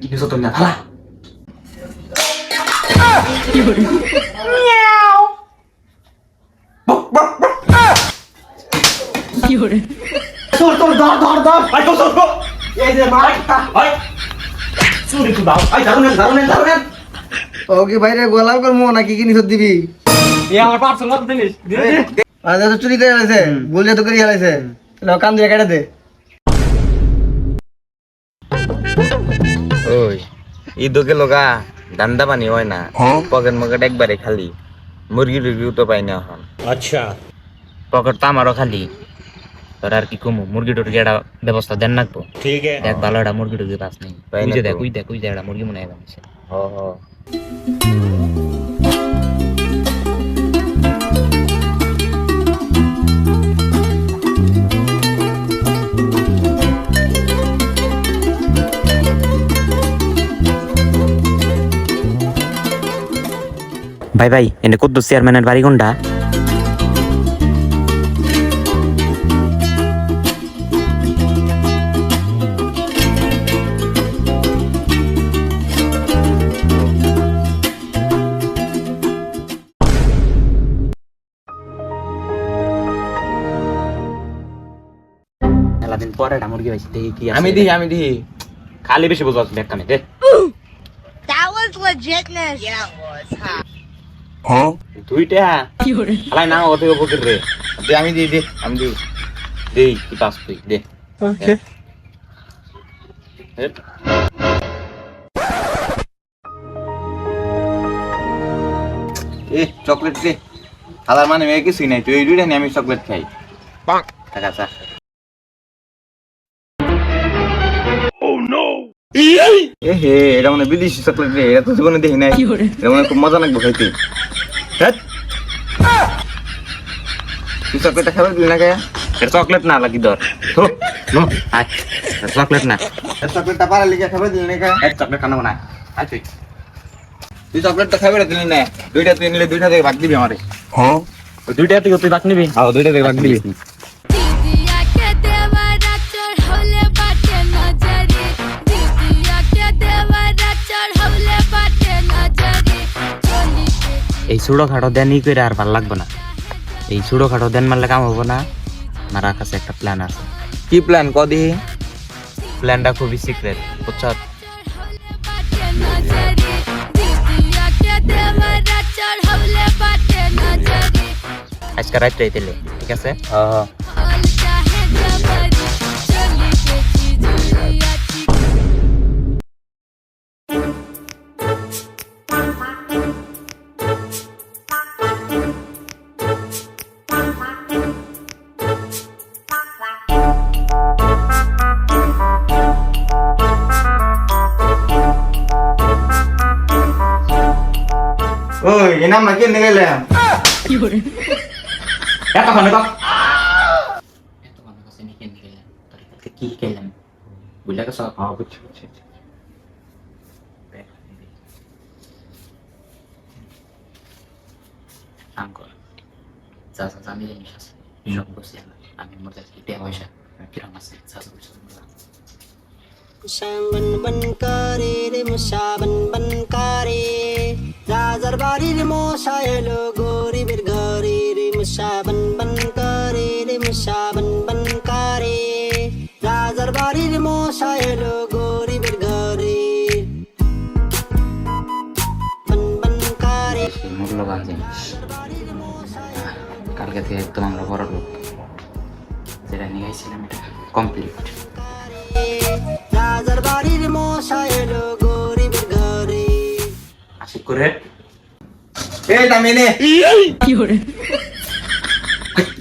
কিনেছো তুমি না ফালা তোর তোর ধর ধর ধর আই তো সর এই যে মার আই চুরি তো দাও আই দারুণ দারুণ দারুণ ওকে বাইরে গোলাম করব নাকি কি নিছত দিবি এ আমার পার্সেল মত জিনিস আজ তো চুরি করে আলাইছে ভুল তো করে আলাইছে কান দিয়ে কেটে দে ঈদকে লগা ধান্দা পানি হয় না। পকেট মকেট একবারে খালি। মুরগি টুরগিও তো পাই না এখন। আচ্ছা। পকেট তো আমারও খালি। তোর আর কি কমু মুরগি টুরগি একটা ব্যবস্থা দেন রাখব ঠিক আছে দেখ ভালো একটা মুরগি টুরগি পাস নেই। বুঝে দেখ উই দেখ উই দেখ মুরগি মনে হয় হ হ। ভাই ভাই এনে কুদ্দুস চেয়ারম্যানের বাড়ি কোনটা মেলাদিন পরে একটা মুরগি পাইছি দেখি কি আমি দিই আমি দিই খালি বেশি বোঝা ব্যাগ দে That was legitness. Yeah, it was. দুইটা? খালাই না ওতে উপকৃত রে দে। আমি দিই দে আমি দিই। দে কি পাস তুই দে। ওকে। হেট। এ চকলেট দে। হালার মানে মেয়ে কিছুই নাই তুই এই দুইটা নিয়ে আমি চকলেট খাই। টাকা চা। এটা মানে বিদেশি চকলেট রে এটা তো জীবনে দেখি নাই। এটা মানে খুব মজা লাগবে খাইতে। হ্যাঁ তুই চকলেটটা খাবে দিলি না গায়া? এটা চকলেট না লাগি ধর। চকলেট না। চকলেটটা পারা লিখে খাবে দিলি না গায়া? এক চকলেট খানো না। তুই। চকলেটটা খাবে না দিলি না। দুইটা তুই নিলে দুইটা থেকে ভাগ দিবি আমারে। ওই দুইটা থেকে তুই বাক নিবি? হ্যাঁ দুইটা থেকে ভাগ দিবি। এই ছোটো খাটো দেন ই করে আর ভালো লাগবে না। এই ছোটো খাটো দেন মারলে কাম হব না। আমার কাছে একটা প্ল্যান আছে। কি প্ল্যান কদি প্ল্যানটা খুবই সিক্রেট বুঝছ? আজকে রাত্রে দিলে ঠিক আছে? হ্যাঁ। ওই এ নাম নাকি এনে গেলাম এত খানে তো কি খেলাম বুঝলে গেছ হ্যাঁ বুঝছি বুঝছি আঙ্কল যা যা জানি জিনিস আছে সব বসে আমি মধ্যে কি পয়সা কিরম আছে যা যা বসে Musaban ban kare re musaban ban kare Mosa elo gori bir gari re musaban ban kare re musaban ban kare Rajar bari re mosa elo gori bir gari Ban ban kare মূল্যবান জিনিস কালকে থেকে একদম আমরা বড় লোক যেটা নিয়ে গেছিলাম এটা complete re mosa elo gori bir gari আশিক করে এই নামে নে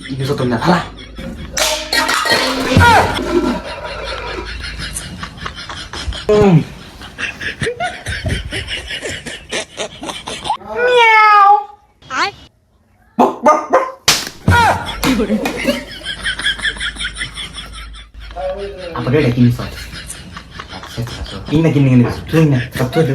কিনেছো তুমি না ফালা apa dia lagi nih soal ini lagi nih nih tuh ini satu aja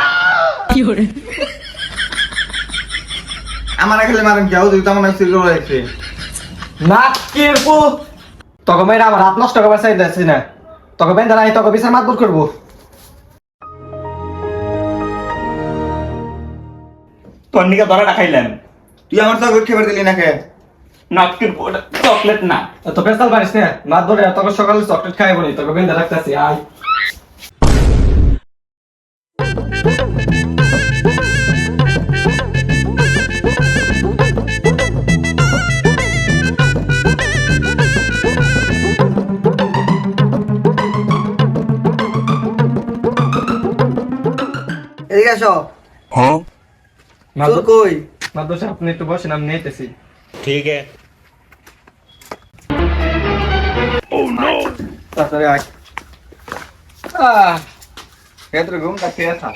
আমার খেলে মারেন যাও তুই তো আমার আইছিস নাকের পো? তোকে মেয়েরা আমার হাত নষ্ট করবার চাই না। তোকে বেঁধে নাই তোকে বিচার মাতবর করব। তোর নিকে ধরা রাখাইলেন তুই আমার চকলেট খেবার দিলি না খেয়ে নাকের চকলেট না। তো পেশাল পারিস না। মাত ধরে তোকে সকালে চকলেট খাইব নি তোকে বেঁধে রাখতেছি আয়। এদিকে আসো মাত তোর কই মাত দোষ আপনি একটু বসেন আমি নিতেছি তাড়াতাড়ি আয় আহ কেতরে ঘুমটা খেয়ে থাক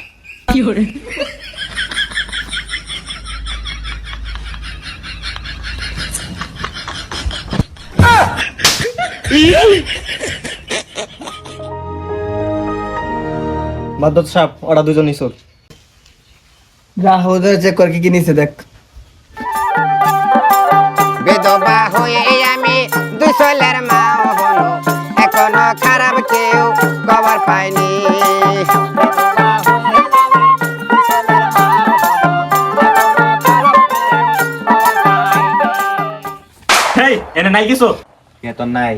মাদ্দত সাহেব ওরা দুজন ইসর যা ওদের চেক কর কি কি নিছে দেখ। বিধবা হয়ে আমি দুসলের মা হলো এখনও খারাপ কেউ খবর পাইনি হেই এনে নাই কিছু? কে তো নাই।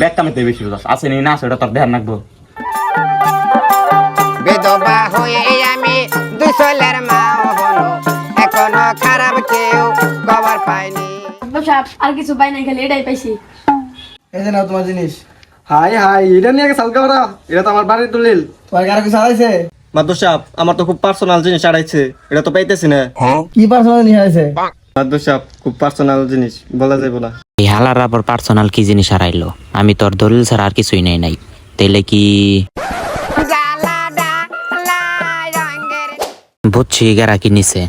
ব্যাগ কামিতে বেশি বুঝাস আছে নি না আছে ওটা তোর ধ্যান রাখব বিধবা হয়ে আমি দুসলের মা হলো। এখনও খারাপ কেউ খবর পাইনি আর কিছু পাই নাই খালি এটাই পাইছি। এই যে নাও তোমার জিনিস। হাই হাই এটা নিয়ে সালকা ওরা এটা তো আমার বাড়ির দলিল। তোমার কারও কিছু মাদ্দর সাহেব আমার তো খুব পার্সোনাল জিনিস আড়াইছে। এটা তো পাইতেছি না। কি পার্সোনাল জিনিস মাদ্দর সাহেব খুব পার্সোনাল জিনিস বলা যাবে না। এই হালার আবার পার্সোনাল কি জিনিস হারাইলো? আমি তোর দলিল ছাড়া আর কিছুই নেই নাই। তাইলে কি বুঝছি গেরা কি নিছে?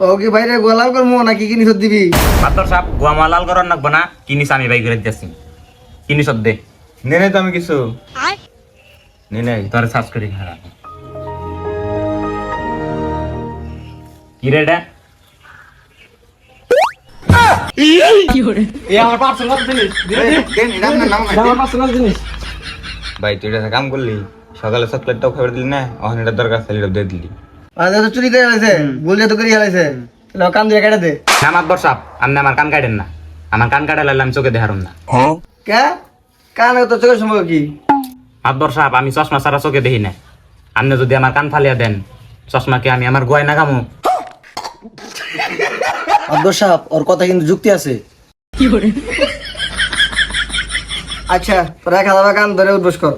তো বাইরে গোলাম করব নাকি কি নিছ দিবি? মাত্র সাপ গোয়ামা লাল করার নাকবো না আমি বাই করে দিয়েছি কিনিস দে? নে নাই তো আমি কিছু। নে নাই তোর সার্চ করি খারা কি রে ভাই তুই এটা কাম করলি? সকালে চকলেটটাও খাবার দিলি না? ওখানে এটা দরকার ছিল এটা দিয়ে দিলি। চুরি করে আইছে বললে তো করে তাহলে কান দিয়ে কেটে দে। না মাতবর সাপ আপনি আমার কান কাটেন না। আমার কান কাটা লাইলে আমি চোখে দেখারুম না। কে? কান তো চোখের সম্পর্ক কি? মাতবর সাপ আমি চশমা ছাড়া চোখে দেখি না। আপনি যদি আমার কান ফালিয়া দেন চশমাকে আমি আমার গোয়ায় নাগামু অদ্ভুত সাহেব ওর কথা কিন্তু যুক্তি আছে। আচ্ছা তোরা খাওয়া কান ধরে উদ্বোস কর।